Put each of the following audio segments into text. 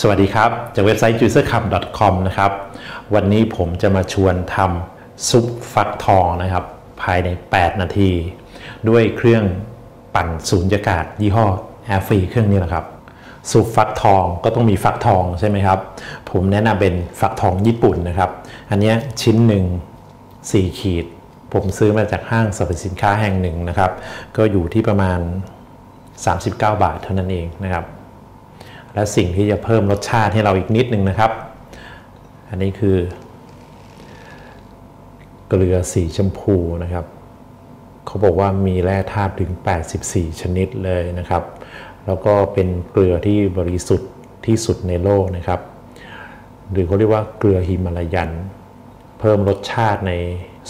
สวัสดีครับ จากเว็บไซต์ juicercup.com นะครับ วันนี้ผมจะมาชวนทำซุปฟักทองนะครับ ภายใน 8 นาที ด้วยเครื่องปั่นสูญญากาศยี่ห้อ Air Free เครื่องนี้นะครับ ซุปฟักทองก็ต้องมีฟักทองใช่ไหมครับ ผมแนะนำเป็นฟักทองญี่ปุ่นนะครับ อันนี้ชิ้นหนึ่ง4ขีด ผมซื้อมาจากห้างสรรพสินค้าแห่งหนึ่งนะครับ ก็อยู่ที่ประมาณ 39 บาทเท่านั้นเองนะครับ และสิ่งที่จะเพิ่มรสชาติให้เราอีกนิดนึงนะครับ อันนี้คือ เกลือสีชมพูนะครับ เขาบอกว่ามีแร่ธาตุถึง 84 ชนิดเลยนะครับ แล้วก็เป็นเกลือที่บริสุทธิ์ที่สุดในโลกนะครับ หรือเขาเรียกว่าเกลือฮิมาลายัน เพิ่มรสชาติใน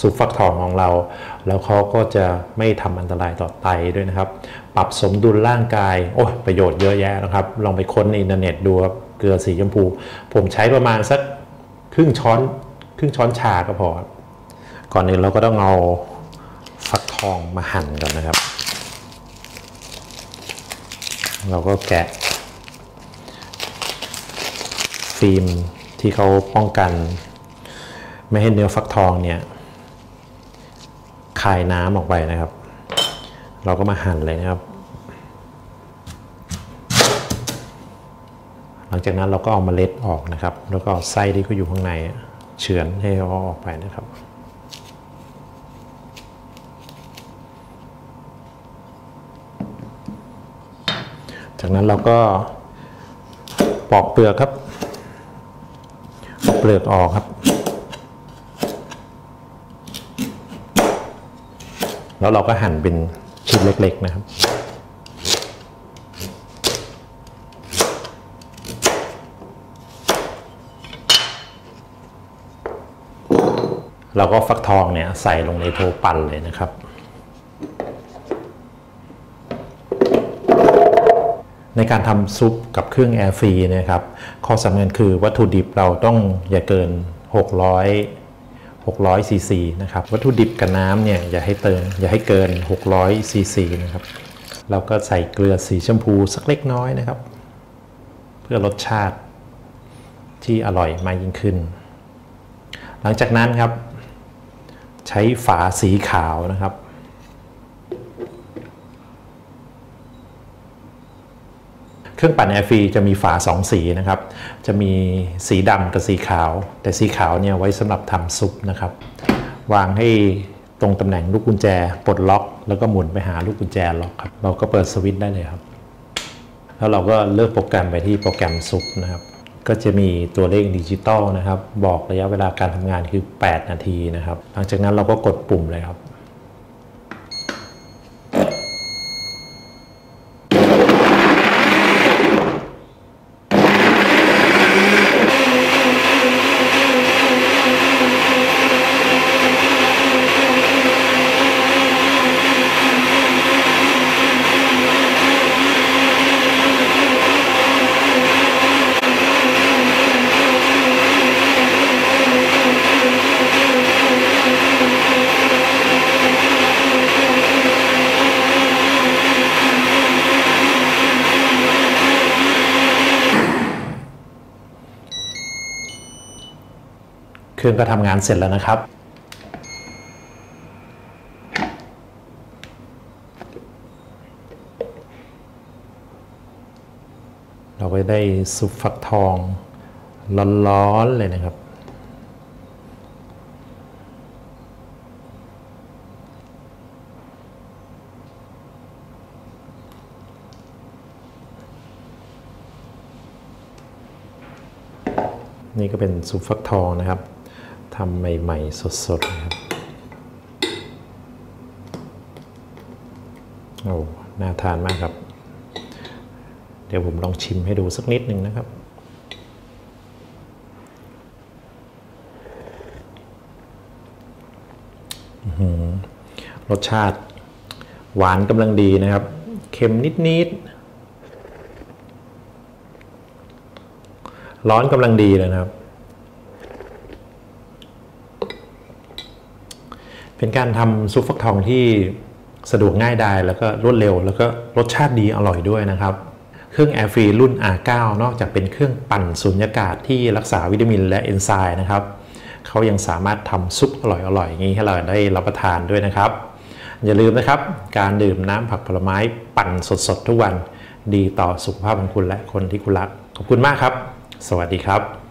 ซุปฟักทองของเรา แล้วเขาก็จะไม่ทำอันตรายต่อไตด้วยนะครับ ปรับสมดุลร่างกาย โอ้ยประโยชน์เยอะแยะนะครับ ลองไปค้นในอินเทอร์เน็ตดูครับ เกลือสีชมพู ผมใช้ประมาณสักครึ่งช้อนครึ่งช้อนชาก็พอ ก่อนอื่นเราก็ต้องเอาฟักทองมาหั่นก่อนนะครับ เราก็แกะ ฟิล์มที่เขาป้องกัน ไม่ให้เนื้อฟักทองเนี่ย คายน้ำออกไปนะครับ เราก็มาหั่นเลยนะครับ หลังจากนั้นเราก็เอาเมล็ดออกนะครับ แล้วก็ไส้ที่เขาอยู่ข้างในเฉือนให้เขาออกไปนะครับจากนั้นเราก็ปอกเปลือกครับ ปอกเปลือกออกครับ แล้วเราก็หั่นเป็นชิ้นเล็ก ๆ นะครับ เราก็ฟักทองเนี่ยใส่ลงในโถปั่นเลยนะครับในการทำซุปกับเครื่องแอร์ฟรีนะครับ ข้อสำคัญคือวัตถุดิบเราต้องอย่าเกิน 600 600ซีซีนะครับวัตถุดิบกับน้ำเนี่ยอย่าให้เติมอย่าให้เกิน 600ซีซีนะครับเราก็ใส่เกลือสีชมพูสักเล็กน้อยนะครับ เพื่อรสชาติที่อร่อยมากยิ่งขึ้น หลังจากนั้นครับ ใช้ฝาสีขาวนะครับ เครื่องปั่นแอร์ฟรีจะมีฝาสองสีนะครับ จะมีสีดำกับสีขาว แต่สีขาวเนี่ยไว้สำหรับทำซุปนะครับ วางให้ตรงตำแหน่งลูกกุญแจปลดล็อก แล้วก็หมุนไปหาลูกกุญแจล็อกครับ เราก็เปิดสวิตช์ได้เลยครับ แล้วเราก็เลือกโปรแกรมไปที่โปรแกรมซุปนะครับ ก็จะมีตัวเลขดิจิตอลนะครับ บอกระยะเวลาการทำงานคือ 8 นาทีนะครับ หลังจากนั้นเราก็กดปุ่มเลยครับ เครื่องก็ทำงานเสร็จแล้วนะครับ เราก็ได้ซุปฟักทองร้อนๆเลยนะครับนี่ก็เป็นซุปฟักทองนะครับ ทำใหม่ๆ สดๆนะครับ โอ้ น่าทานมากครับ เดี๋ยวผมลองชิมให้ดูสักนิดหนึ่งนะครับ รสชาติหวานกำลังดีนะครับ เค็มนิดๆ ร้อนกำลังดีเลยนะครับ เป็นการทำซุปฟักทองที่สะดวกง่ายดายแล้วก็รวดเร็ว แล้วก็รสชาติดีอร่อยด้วยนะครับ เครื่องแอร์ฟรีรุ่น R9 นอกจากเป็นเครื่องปั่นสุญญากาศที่รักษาวิตามินและเอนไซม์นะครับเขายังสามารถทำซุปอร่อยๆอย่างนี้ให้เราได้รับประทานด้วยนะครับ อย่าลืมนะครับ การดื่มน้ำผักผลไม้ปั่นสดๆทุกวัน ดีต่อสุขภาพของคุณและคนที่คุณรัก ขอบคุณมากครับ สวัสดีครับ